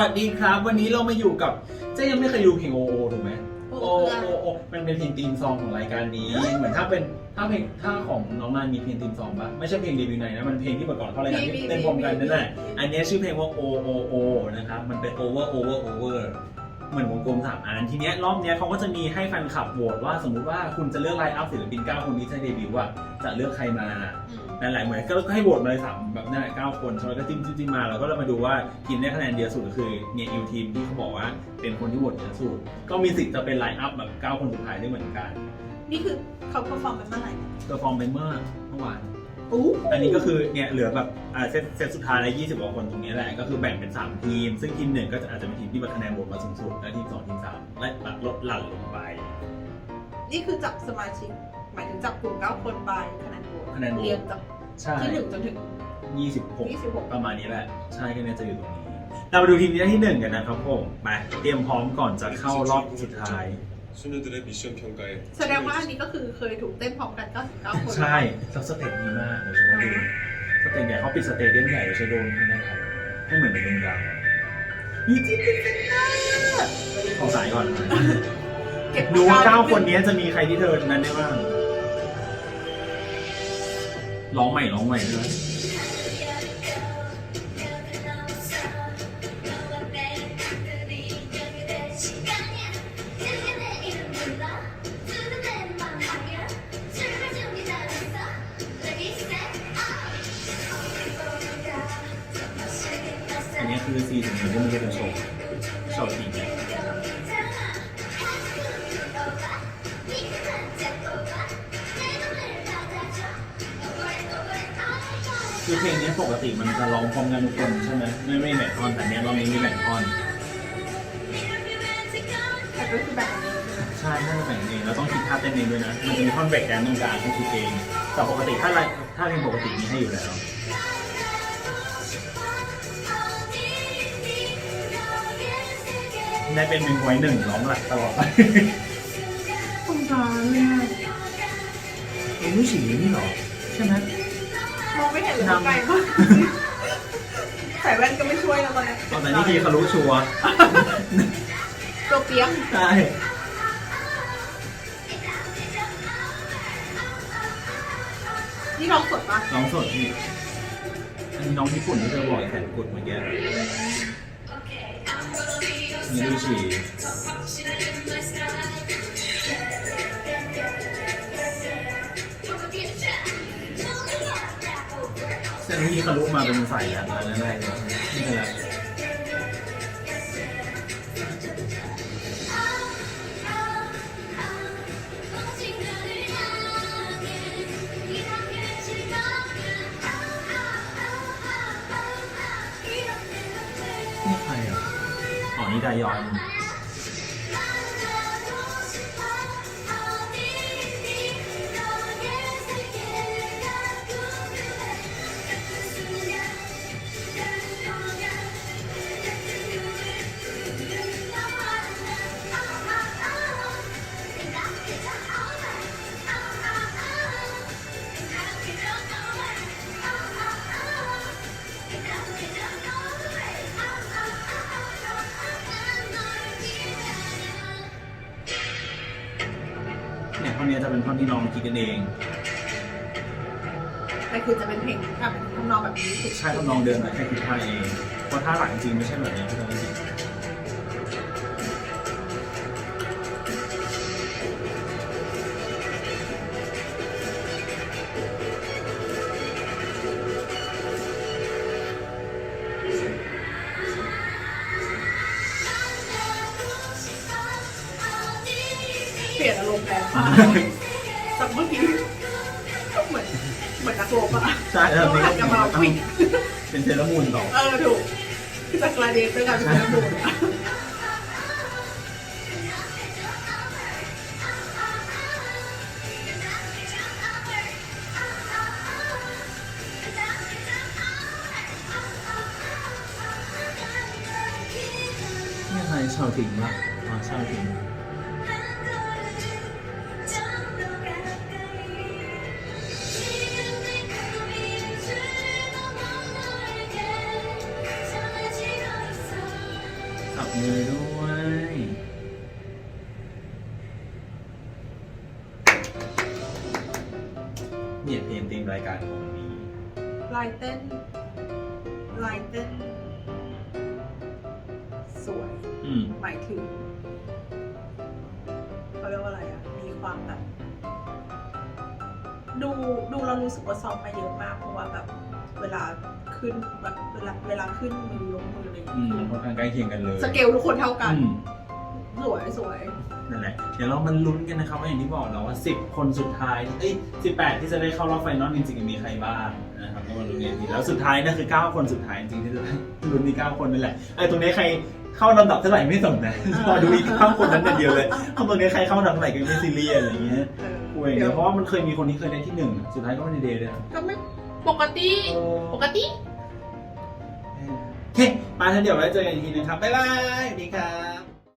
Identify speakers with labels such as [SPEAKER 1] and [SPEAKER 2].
[SPEAKER 1] วัสดีครับ วันนี้เรามาอยู่กับเจ๊ยังไม่เคยดูเพลงโอโอถูกไหม
[SPEAKER 2] โอ
[SPEAKER 1] โอ
[SPEAKER 2] คืออะไร
[SPEAKER 1] โอโอมันเป็นเพลงธีมซองของรายการนี้ เหมือนถ้าเป็นถ้าเพลงถ้าของน้องนานมีเพลงธีมซองปะไม่ใช่เพลงรีวิวไหนนะมันเพลงที่ประกอบเข้ารายการที่เต้นพร้อมกันนั่นแหละอันนี้ชื่อเพลงว่าโอโอโอนะครับมันเป็น over over over เหมือนวงกลมสามอันทีเนี้ยรอบเนี้ยเขาก็จะมีให้แฟนคลับโหวตว่าสมมุติว่าคุณจะเลือกไลน์อัพศิลปิน9คนที่จะเดบิวต์อะจะเลือกใครมา
[SPEAKER 2] อืม
[SPEAKER 1] นั่นแหละเหมือนก็ให้โหวตมาเลยสามแบบนั่นแหละเก้าคนใช่ไหมก็จิ้มจิ้มจิ้มมาเราก็เลยมาดูว่าทีมได้คะแนนเดียวสุดก็คือเนี่ยอิวทีมที่เขาบอกว่าเป็นคนที่โหวตเยอะสุดก็มีสิทธิ์จะเป็นไลน์อัพแบบเก้าคนสุดท้ายได้เหมือนกัน
[SPEAKER 2] นี่คือเขาเพอร์ฟอร์มกันเมื่อไหร่
[SPEAKER 1] เ e อร์ฟอร์มไปเมื่อเมื่อวาน
[SPEAKER 2] อู้
[SPEAKER 1] อันนี้ก็คือเนี่ยเหลือแบบอ่าเซตเซตสุดท้ายแล้ว20กว่าคนตรงนี้แหละก็คือแบ่งเป็น 3 ทีม ซึ่งทีมหนึ่งก็จะอาจจะเป็นทีมที่แบบคะแนนโหวตมาสูงสุดและทีมสองทีมสามและลดหลั่นลงไป
[SPEAKER 2] นี่คือจับสมาชิก หมายถึงจับกลุ่มเก้าคนไปคะแนนโหวต
[SPEAKER 1] คะแนนโหวต
[SPEAKER 2] เรียงจาก
[SPEAKER 1] ใช่
[SPEAKER 2] ที่หนึ่งจนถึง
[SPEAKER 1] 26
[SPEAKER 2] 26
[SPEAKER 1] ประมาณนี้แหละ ใช่ก็เนี่ยจะอยู่ตรงนี้ เรามาดูทีมที่หนึ่งกันนะครับผมมาเตรียมพร้อมก่อนจะเข้ารอบสุดท้าย
[SPEAKER 3] 소녀들의 미션 평가에
[SPEAKER 2] แสดงว่าอันนี้ก็คือเคยถูกเต้นพร้อมกัน 99 คน
[SPEAKER 1] ใช่แล้วสเตจดีมากเดี๋ยวฉันมาดูสเตจใหญ่เขาปิดสเตเดียมใหญ่เดี๋ยวฉันโดนให้นะครับให้เหมือนเป็นดวงดาวมีที่เป็นเซนเตอร์เอาสายก่อน
[SPEAKER 2] เก็บ
[SPEAKER 1] ดูว่าเก้าคนนี้จะมีใครที่เธอนั้นได้บ้างร้องใหม่ร้องใหม่ด้วย นนี้คือซีถึงที่มันจะเป็นโชว์โชว์ทีเนี่ยคือเพลงนี้ปกติมันจะร้องพร้อมกันทุกคนใช่ไหมไม่ไม่แบ่งท่อนแต่เนี้ยรอบนี้มีแบ่งท่อน
[SPEAKER 2] แต่ก็คือแบบนี้
[SPEAKER 1] ใช่ถ้าจะแบ่งเองเราต้องคิดท่าเต้นเองด้วยนะ มันจะมีท่อนเบรกแดนซ์ตรงกลางต้องคิดเองแต่ปกติถ้าไรถ้าเพลงปกติมีให้อยู่แล้ว ได้เป็นหนึ่งไว้หนึ่งร้องหลักตลอดไปตรงกลางเลยอะเอ็งไม่ฉี่นี่หรอใช่ไหม
[SPEAKER 2] มองไม่เห็นเลยไกลมากใส่แว่นก็ไม่ช่วยแล้วตอนนี้
[SPEAKER 1] ตอนนั้นนี่ทีคารุชัวร์
[SPEAKER 2] ตัวเปียก
[SPEAKER 1] ใช่
[SPEAKER 2] นี่ร้องสดปะ
[SPEAKER 1] น้องสดนี่อันนี้น้องญี่ปุ่นที่เธอบอกแขนกุดเมื่อกี้นี่ ดูฉี่เส้นที่คารุมาเป็นใส่แล้วนนั้นแรกเลยนี่คืออะไรนี่ใครอะ อ๋อนี่ไอนเนี่ยท่อนนี้จะเป็นท่อนที่น้องคิดกันเอง
[SPEAKER 2] แต่คือจะเป็นเพลงอะทำนองแบบนี้ถูก
[SPEAKER 1] ใช่ทำนองเดินแต่แค่คิดท่าเองเพราะท่าหลังจริงไม่ใช่แบบนี้ที่เราได้ยิน
[SPEAKER 2] มณ์แรงมากจากเมื่อกี้ก็เหมือนเหมือนนักรบอะ
[SPEAKER 1] ใช่แล้ว
[SPEAKER 2] ต้อง
[SPEAKER 1] นี่
[SPEAKER 2] หั
[SPEAKER 1] ก็
[SPEAKER 2] นกลับมาวิ่ง
[SPEAKER 1] เป็นเซเลอรามูนต่อ
[SPEAKER 2] เออถูกคือจากกลาเดนด้วยกันเป็นนักรบอะ
[SPEAKER 1] นี่ใครชาวถิงปะอ๋อชาวถิง「 มือด้วย เนี่ยเพลงตีมรายการของนี้
[SPEAKER 2] ลายเต้น ลายเต้น สวย
[SPEAKER 1] อืม
[SPEAKER 2] หมายถึงเขาเรียกว่าอะไรอะ มีความแบบ ดู ดูเรารู้สึกว่าซ้อมมาเยอะมาก เพราะว่าแบบ เวลา ขึ้นแบบเวลาเวลาขึ้นมือลงมืออะไรอย่าง
[SPEAKER 1] อืม
[SPEAKER 2] เงี้ย
[SPEAKER 1] ค่อนข้างใกล้เคียงกันเลย
[SPEAKER 2] สเกลทุกคนเท่ากัน
[SPEAKER 1] อืม
[SPEAKER 2] สวยสวย
[SPEAKER 1] นั่นแหละเดี๋ยวเรามันลุ้นกันนะครับว่าอย่างที่บอกเราว่า 10 คนสุดท้าย เอ้ย 18 ที่จะได้เข้ารอบไฟนอลจริงๆมีใครบ้างนะครับก็มาลุ้นกันทีแล้วสุดท้ายนั่นคือ 9 คนสุดท้ายจริงๆที่จะได้ลุ้นมี 9 คนนั่นแหละไอ้ตรงนี้ใครเข้าลำดับเท่าไหร่ไม่สนนะรอดูอีก9คนนั้นอย่างเดียวเลยเพราะตรงนี้ใครเข้าลำดับเท่าไหร่ก็ไม่ซีเรียสอะไรอย่างเงี้ย
[SPEAKER 2] เออ
[SPEAKER 1] กูเองเนี่ยเพราะว่ามันเคยมีคนที่เคยได้ที่หนึ่งสุดท้ายก็ไม่ได้เดย์เลยนะ
[SPEAKER 2] ก็ไม่ปกติปกติ
[SPEAKER 1] โอ เคมาเถอะเดี๋ยวไว้เจอกันอีกทีนะครับบ๊ายบายสวัสดีครับ